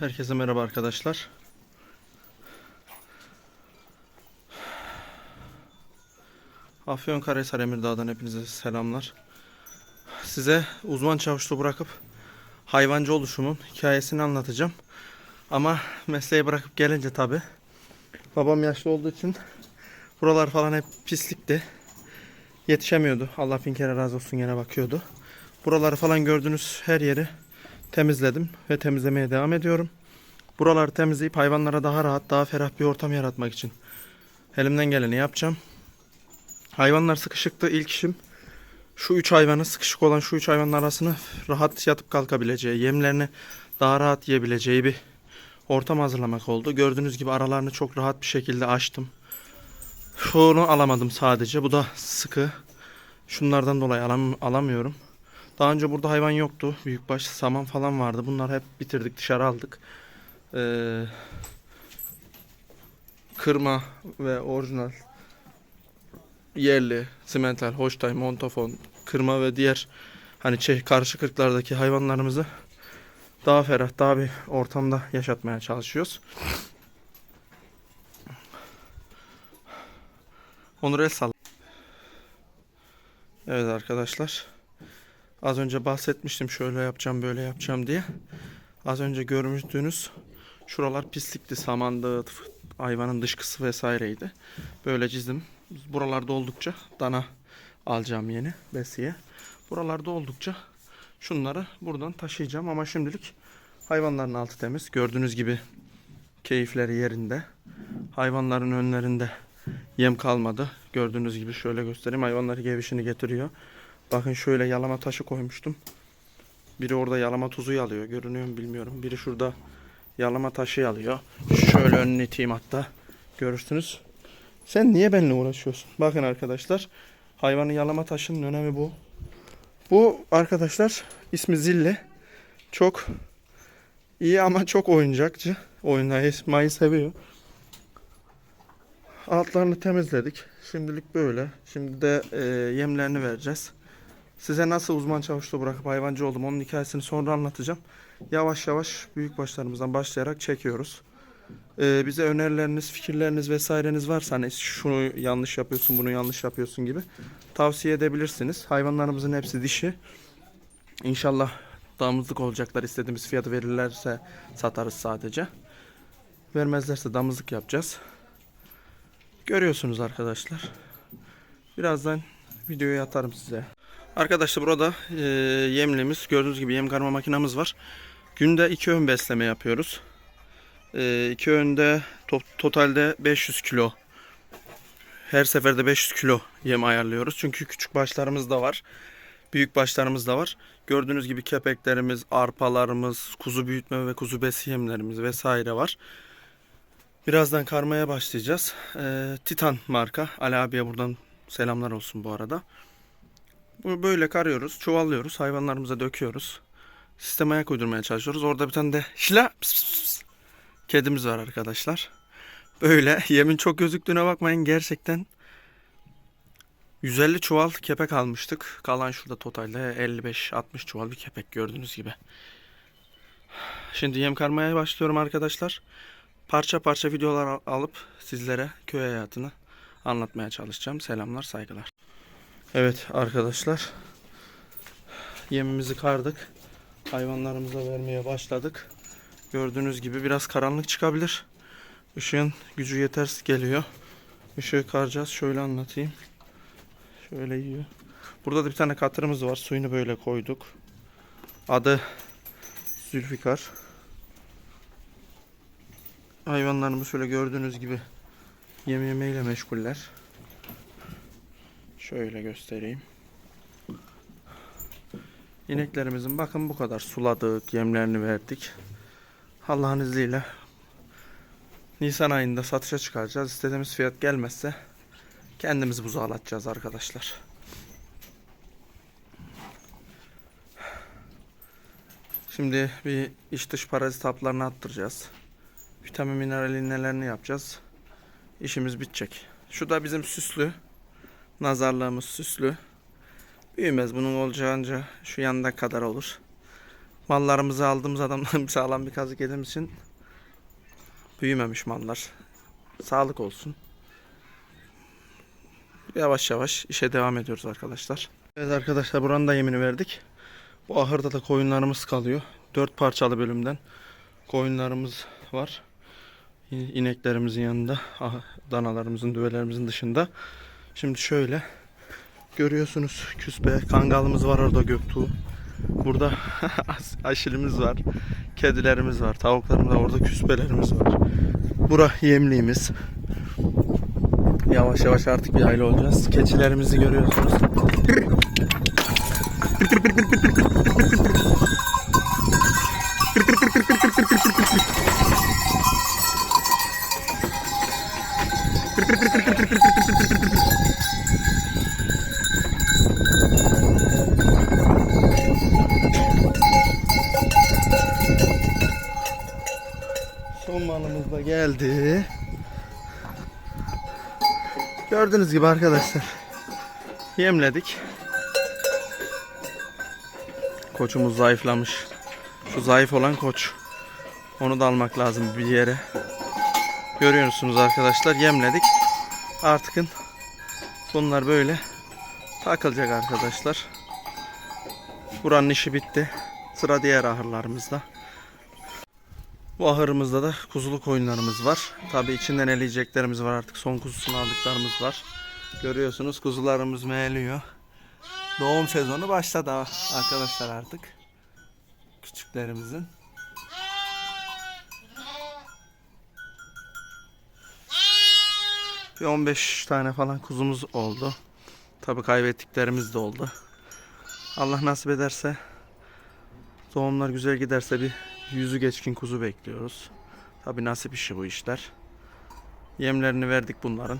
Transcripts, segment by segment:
Herkese merhaba arkadaşlar. Afyonkarahisar Emirdağ'dan hepinize selamlar. Size uzman çavuşluğu bırakıp hayvancı oluşumun hikayesini anlatacağım. Ama mesleği bırakıp gelince tabi babam yaşlı olduğu için buralar falan hep pislikti. Yetişemiyordu. Allah bin kere razı olsun gene bakıyordu. Buraları falan gördüğünüz her yeri temizledim ve temizlemeye devam ediyorum. Buraları temizleyip hayvanlara daha rahat, daha ferah bir ortam yaratmak için elimden geleni yapacağım. Hayvanlar sıkışıktı. İlk işim şu üç hayvanı, sıkışık olan şu üç hayvanın arasını rahat yatıp kalkabileceği, yemlerini daha rahat yiyebileceği bir ortam hazırlamak oldu. Gördüğünüz gibi aralarını çok rahat bir şekilde açtım. Şunu alamadım sadece. Bu da sıkı. Şunlardan dolayı alam alamıyorum. Daha önce burada hayvan yoktu. Büyükbaş saman falan vardı. Bunları hep bitirdik dışarı aldık. Ee, kırma ve orijinal yerli, simental, hoştay, montafon, kırma ve diğer hani çe- karşı kırklardaki hayvanlarımızı daha ferah, daha bir ortamda yaşatmaya çalışıyoruz. Onur el salla. Evet arkadaşlar. Az önce bahsetmiştim şöyle yapacağım böyle yapacağım diye. Az önce görmüştüğünüz şuralar pislikti, samandı, hayvanın dışkısı vesaireydi. Böyle çizdim. Buralarda oldukça dana alacağım yeni besiye. Buralarda oldukça şunları buradan taşıyacağım ama şimdilik hayvanların altı temiz. Gördüğünüz gibi keyifleri yerinde. Hayvanların önlerinde yem kalmadı. Gördüğünüz gibi şöyle göstereyim. Hayvanları gevişini getiriyor. Bakın şöyle yalama taşı koymuştum. Biri orada yalama tuzu alıyor. Görünüyor mu bilmiyorum. Biri şurada yalama taşı alıyor. Şöyle önüne iteyim hatta. Görürsünüz. Sen niye benimle uğraşıyorsun? Bakın arkadaşlar. Hayvanın yalama taşının önemi bu. Bu arkadaşlar ismi Zille. Çok iyi ama çok oyuncakçı. Oynamayı seviyor. Altlarını temizledik. Şimdilik böyle. Şimdi de e, yemlerini vereceğiz. Size nasıl uzman çavuşluğu bırakıp hayvancı oldum onun hikayesini sonra anlatacağım. Yavaş yavaş büyük başlarımızdan başlayarak çekiyoruz. Ee, bize önerileriniz, fikirleriniz vesaireniz varsa hani şunu yanlış yapıyorsun, bunu yanlış yapıyorsun gibi tavsiye edebilirsiniz. Hayvanlarımızın hepsi dişi. İnşallah damızlık olacaklar. istediğimiz fiyatı verirlerse satarız sadece. Vermezlerse damızlık yapacağız. Görüyorsunuz arkadaşlar. Birazdan videoyu atarım size. Arkadaşlar burada e, yemlimiz gördüğünüz gibi yem karma makinamız var. Günde iki öğün besleme yapıyoruz. E, öğünde to- totalde 500 kilo. Her seferde 500 kilo yem ayarlıyoruz. Çünkü küçük başlarımız da var. Büyük başlarımız da var. Gördüğünüz gibi kepeklerimiz, arpalarımız, kuzu büyütme ve kuzu besi yemlerimiz vesaire var. Birazdan karmaya başlayacağız. E, Titan marka. Ali abiye buradan selamlar olsun bu arada. Bunu böyle karıyoruz, çuvallıyoruz, hayvanlarımıza döküyoruz. Sisteme ayak uydurmaya çalışıyoruz. Orada bir tane de şila pıs pıs pıs kedimiz var arkadaşlar. Böyle yemin çok gözüktüğüne bakmayın gerçekten 150 çuval kepek almıştık. Kalan şurada totalde 55-60 çuval bir kepek gördüğünüz gibi. Şimdi yem karmaya başlıyorum arkadaşlar. Parça parça videolar al- alıp sizlere köy hayatını anlatmaya çalışacağım. Selamlar, saygılar. Evet arkadaşlar. Yemimizi kardık. Hayvanlarımıza vermeye başladık. Gördüğünüz gibi biraz karanlık çıkabilir. Işığın gücü yetersiz geliyor. Işığı karacağız. Şöyle anlatayım. Şöyle yiyor. Burada da bir tane katırımız var. Suyunu böyle koyduk. Adı Zülfikar. Hayvanlarımız şöyle gördüğünüz gibi yem yemeyle meşguller. Şöyle göstereyim. İneklerimizin bakın bu kadar suladık, yemlerini verdik. Allah'ın izniyle Nisan ayında satışa çıkaracağız. İstediğimiz fiyat gelmezse kendimiz buzağlatacağız arkadaşlar. Şimdi bir iç dış parazit haplarını attıracağız. Vitamin mineral iğnelerini yapacağız. İşimiz bitecek. Şu da bizim süslü. Nazarlığımız süslü. Büyümez bunun olacağınca şu yanda kadar olur. mallarımızı aldığımız adamdan sağlam bir kazık yediğimiz için büyümemiş mallar. Sağlık olsun. Yavaş yavaş işe devam ediyoruz arkadaşlar. Evet arkadaşlar buranın da yemini verdik. Bu ahırda da koyunlarımız kalıyor. Dört parçalı bölümden koyunlarımız var. İneklerimizin yanında, ah, danalarımızın, düvelerimizin dışında. Şimdi şöyle görüyorsunuz küspe, kangalımız var orada Göktuğ. Burada aşilimiz var, kedilerimiz var, tavuklarımız var, orada küspelerimiz var. Bura yemliğimiz. Yavaş yavaş artık bir aile olacağız. Keçilerimizi görüyorsunuz. Son malımız da geldi. Gördüğünüz gibi arkadaşlar. Yemledik. Koçumuz zayıflamış. Şu zayıf olan koç. Onu da almak lazım bir yere. Görüyorsunuz arkadaşlar yemledik. Artıkın bunlar böyle takılacak arkadaşlar. Buranın işi bitti. Sıra diğer ahırlarımızda. Bu ahırımızda da kuzulu koyunlarımız var. Tabii içinden eleyeceklerimiz var artık. Son kuzusunu aldıklarımız var. Görüyorsunuz kuzularımız meyliyor. Doğum sezonu başladı arkadaşlar artık. Küçüklerimizin. Bir 15 tane falan kuzumuz oldu. Tabii kaybettiklerimiz de oldu. Allah nasip ederse doğumlar güzel giderse bir yüzü geçkin kuzu bekliyoruz. Tabii nasip işi bu işler. Yemlerini verdik bunların.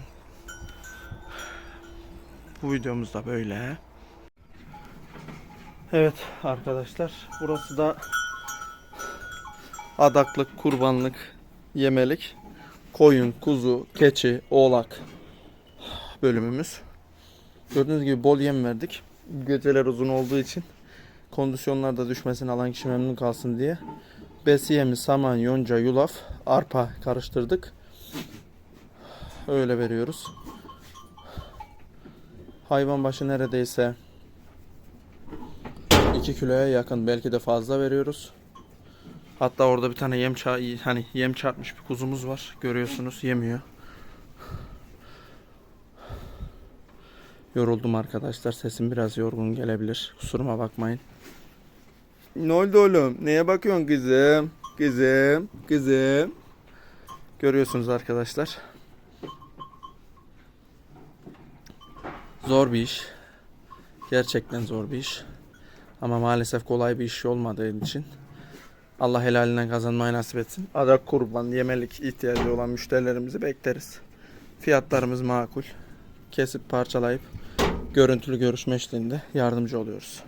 Bu videomuz da böyle. Evet arkadaşlar burası da adaklık, kurbanlık, yemelik, koyun, kuzu, keçi, oğlak bölümümüz. Gördüğünüz gibi bol yem verdik. Geceler uzun olduğu için kondisyonlarda düşmesin alan kişi memnun kalsın diye. Besiyemi, saman, yonca, yulaf, arpa karıştırdık. Öyle veriyoruz. Hayvan başı neredeyse 2 kiloya yakın belki de fazla veriyoruz. Hatta orada bir tane yem ça- hani yem çarpmış bir kuzumuz var. Görüyorsunuz yemiyor. Yoruldum arkadaşlar. Sesim biraz yorgun gelebilir. Kusuruma bakmayın. Ne oldu oğlum? Neye bakıyorsun kızım? Kızım, kızım. Görüyorsunuz arkadaşlar. Zor bir iş. Gerçekten zor bir iş. Ama maalesef kolay bir iş olmadığı için Allah helalinden kazanmayı nasip etsin. Adak kurban, yemelik ihtiyacı olan müşterilerimizi bekleriz. Fiyatlarımız makul. Kesip parçalayıp görüntülü görüşme eşliğinde yardımcı oluyoruz.